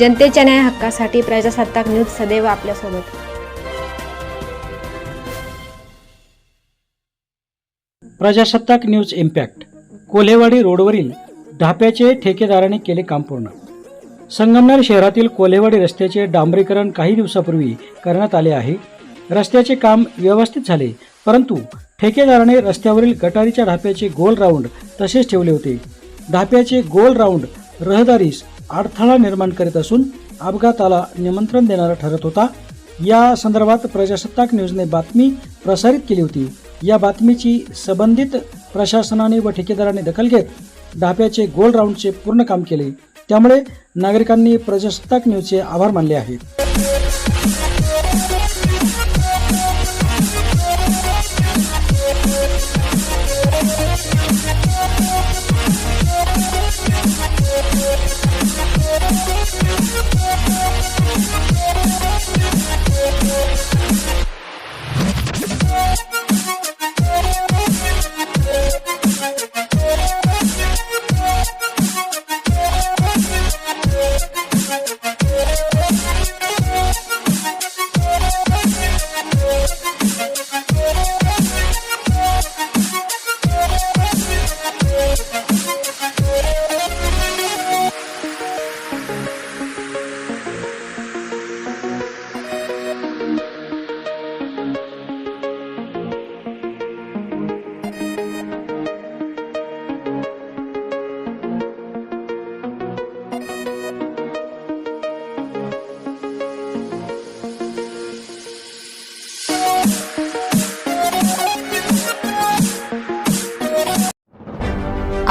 जनतेच्या न्याय हक्कासाठी प्रजासत्ताक न्यूज सदैव आपल्यासोबत. प्रजासत्ताक न्यूज इम्पॅक्ट. कोल्हेवाडी रोडवरील ढाप्याचे ठेकेदाराने केले काम पूर्ण. संगमनेर शहरातील कोल्हेवाडी रस्त्याचे डांबरीकरण काही दिवसापूर्वी करण्यात आले आहे. रस्त्याचे काम व्यवस्थित झाले परंतु ठेकेदाराने रस्त्यावरील गटारीच्या ढाप्याचे गोल राऊंड तसेच ठेवले होते. ढाप्याचे गोल राऊंड रहदारीस अडथळा निर्माण करीत असून अपघाताला निमंत्रण देणारा ठरत होता. या संदर्भात प्रजासत्ताक न्यूजने बातमी प्रसारित केली होती. या बातमीची संबंधित प्रशासनाने व ठेकेदाराने दखल घेत ढाप्याचे गोल राऊंडचे पूर्ण काम केले. त्यामुळे नागरिकांनी प्रजासत्ताक न्यूजचे आभार मानले आहेत.